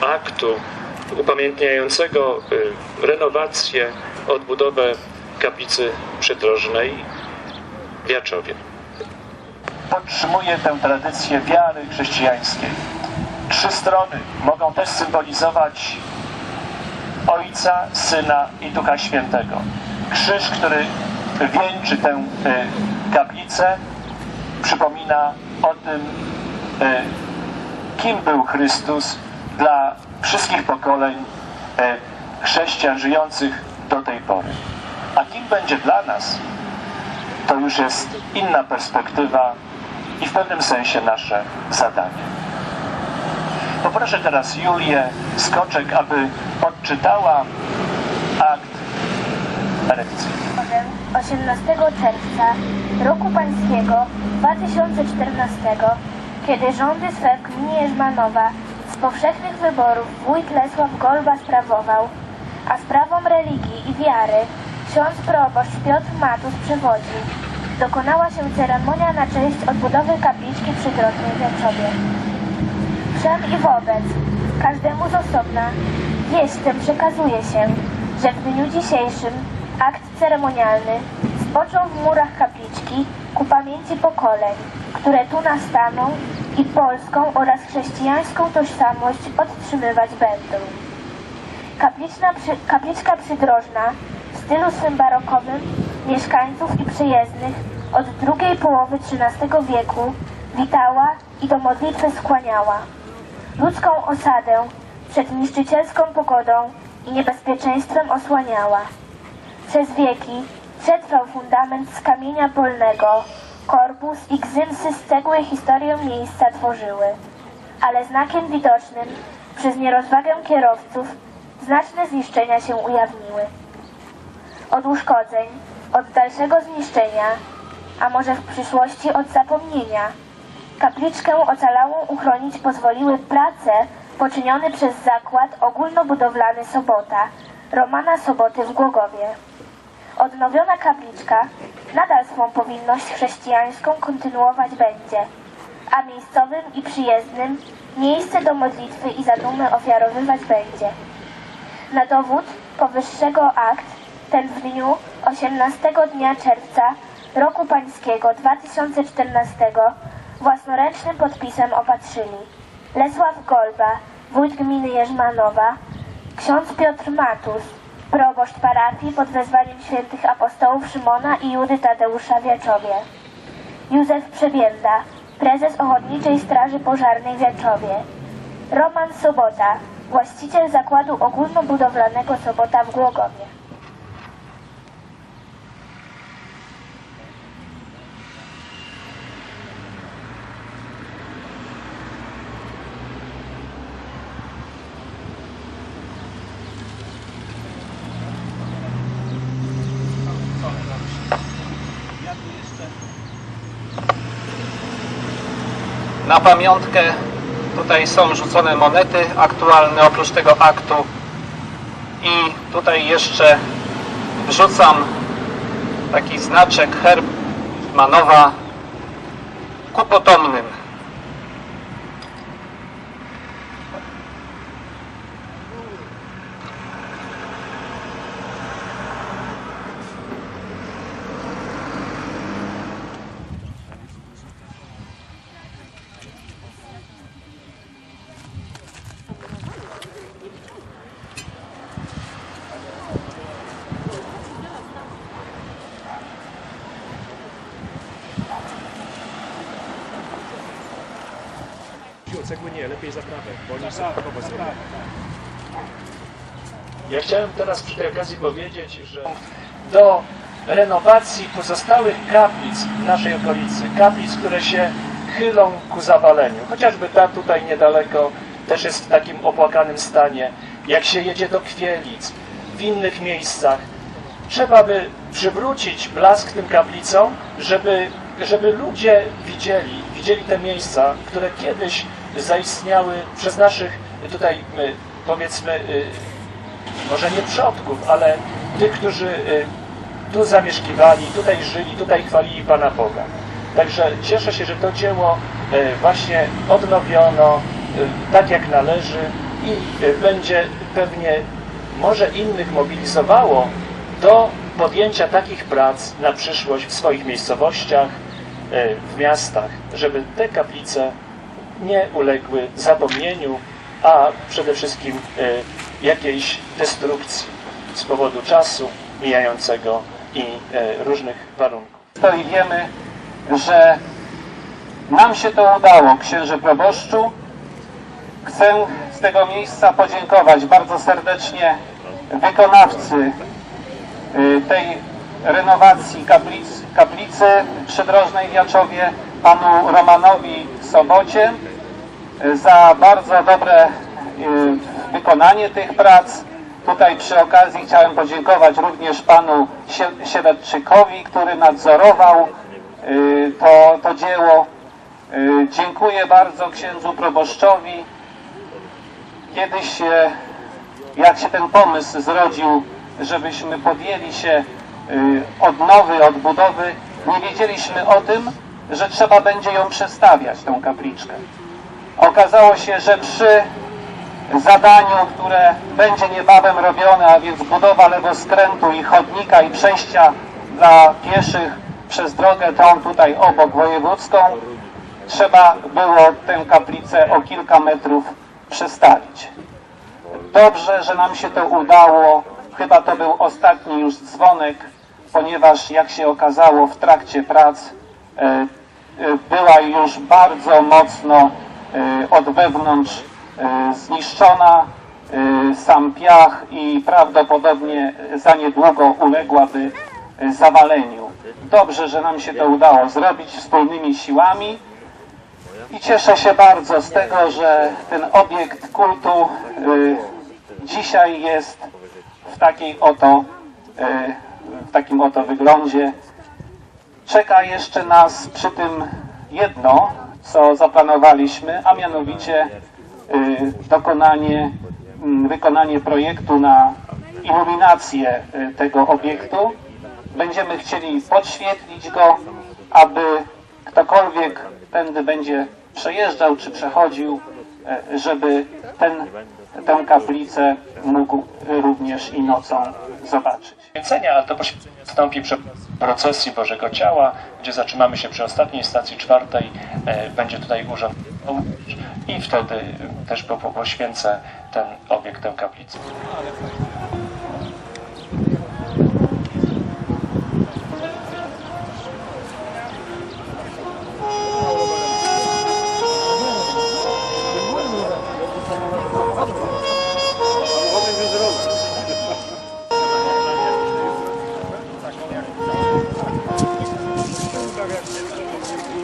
aktu upamiętniającego y, renowację, odbudowę kaplicy przydrożnej w Jaczowie. podtrzymuje tę tradycję wiary chrześcijańskiej. Trzy strony mogą też symbolizować Ojca, Syna i Ducha Świętego. Krzyż, który wieńczy tę y, kaplicę, przypomina o tym, y, kim był Chrystus dla wszystkich pokoleń y, chrześcijan żyjących do tej pory. A kim będzie dla nas, to już jest inna perspektywa i w pewnym sensie nasze zadanie. Poproszę teraz Julię Skoczek, aby odczytała akt erekcji. 18 czerwca roku pańskiego 2014, kiedy rządy swe w gminie Jerzmanowa z powszechnych wyborów wójt Lesław Golba sprawował, a sprawą religii i wiary ksiądz proboszcz Piotr Matus przewodzi, dokonała się ceremonia na cześć odbudowy kapliczki przydrożnej w Jaczowie. Wszem i wobec, każdemu z osobna, jestem przekazuje się, że w dniu dzisiejszym akt ceremonialny spoczął w murach kapliczki ku pamięci pokoleń, które tu nastaną i polską oraz chrześcijańską tożsamość podtrzymywać będą. Kapliczna przy, kapliczka przydrożna w stylu swym barokowym mieszkańców i przyjezdnych od drugiej połowy XIII wieku witała i do modlitwy skłaniała. Ludzką osadę przed niszczycielską pogodą i niebezpieczeństwem osłaniała. Przez wieki przetrwał fundament z kamienia polnego, korpus i gzymsy z cegły historię miejsca tworzyły. Ale znakiem widocznym przez nierozwagę kierowców znaczne zniszczenia się ujawniły. Od uszkodzeń, od dalszego zniszczenia, a może w przyszłości od zapomnienia, kapliczkę ocalałą uchronić pozwoliły prace poczynione przez zakład ogólnobudowlany Sobota, Romana Soboty w Głogowie. Odnowiona kapliczka nadal swą powinność chrześcijańską kontynuować będzie, a miejscowym i przyjezdnym miejsce do modlitwy i zadumy ofiarowywać będzie. Na dowód powyższego akt ten w dniu 18 dnia czerwca roku pańskiego 2014 własnoręcznym podpisem opatrzyli Lesław Golba, wójt gminy Jerzmanowa, ksiądz Piotr Matus, proboszcz parafii pod wezwaniem świętych apostołów Szymona i Judy Tadeusza w Jaczowie, Józef Przebienda, prezes Ochotniczej Straży Pożarnej w Jaczowie, Roman Sobota, właściciel zakładu ogólnobudowlanego Sobota w Głogowie. Na pamiątkę tutaj są rzucone monety aktualne oprócz tego aktu i tutaj jeszcze wrzucam taki znaczek herb Manowa ku potomnym. O cegły nie, lepiej zaprawę, bo oni zrobią. Ja chciałem teraz przy tej okazji powiedzieć, że do renowacji pozostałych kaplic w naszej okolicy, kaplic, które się chylą ku zawaleniu, chociażby ta tutaj niedaleko też jest w takim opłakanym stanie, jak się jedzie do Kwielic, w innych miejscach, trzeba by przywrócić blask tym kaplicom, żeby, żeby ludzie widzieli, widzieli te miejsca, które kiedyś zaistniały przez naszych tutaj, powiedzmy, y, może nie przodków, ale tych, którzy y, tu zamieszkiwali, tutaj żyli, tutaj chwalili Pana Boga. Także cieszę się, że to dzieło y, właśnie odnowiono tak jak należy i będzie pewnie może innych mobilizowało do podjęcia takich prac na przyszłość w swoich miejscowościach, w miastach, żeby te kaplice nie uległy zapomnieniu, a przede wszystkim y, jakiejś destrukcji z powodu czasu mijającego i y, różnych warunków. to i wiemy, że nam się to udało, księże proboszczu. Chcę z tego miejsca podziękować bardzo serdecznie wykonawcy y, tej renowacji kaplic, kaplicy przydrożnej w Jaczowie, panu Romanowi Sobocie, za bardzo dobre y, wykonanie tych prac. Tutaj przy okazji chciałem podziękować również panu Sie- Siedetczykowi, który nadzorował y, to, to dzieło. Y, Dziękuję bardzo księdzu proboszczowi. Kiedyś, jak się ten pomysł zrodził, żebyśmy podjęli się odnowy, odbudowy, nie wiedzieliśmy o tym, że trzeba będzie ją przestawiać, tą kapliczkę. Okazało się, że przy zadaniu, które będzie niebawem robione, a więc budowa lewoskrętu i chodnika i przejścia dla pieszych przez drogę tą tutaj obok wojewódzką, trzeba było tę kaplicę o kilka metrów przestawić. Dobrze, że nam się to udało. Chyba to był ostatni już dzwonek, ponieważ jak się okazało w trakcie prac e, e, była już bardzo mocno od wewnątrz e, zniszczona, e, sam piach i prawdopodobnie za niedługo uległaby e, zawaleniu. Dobrze, że nam się to udało zrobić wspólnymi siłami. I cieszę się bardzo z tego, że ten obiekt kultu dzisiaj jest w takiej oto, w takim oto wyglądzie. Czeka jeszcze nas przy tym jedno, co zaplanowaliśmy, a mianowicie y, dokonanie, mm, wykonanie projektu na iluminację y, tego obiektu. Będziemy chcieli podświetlić go, aby ktokolwiek tędy będzie przejeżdżał czy przechodził, e, żeby ten, tę kaplicę mógł również i nocą zobaczyć. Ale to procesji Bożego Ciała, gdzie zatrzymamy się przy ostatniej stacji czwartej, e, będzie tutaj urząd i wtedy też po- po- poświęcę ten obiekt, tę kaplicę.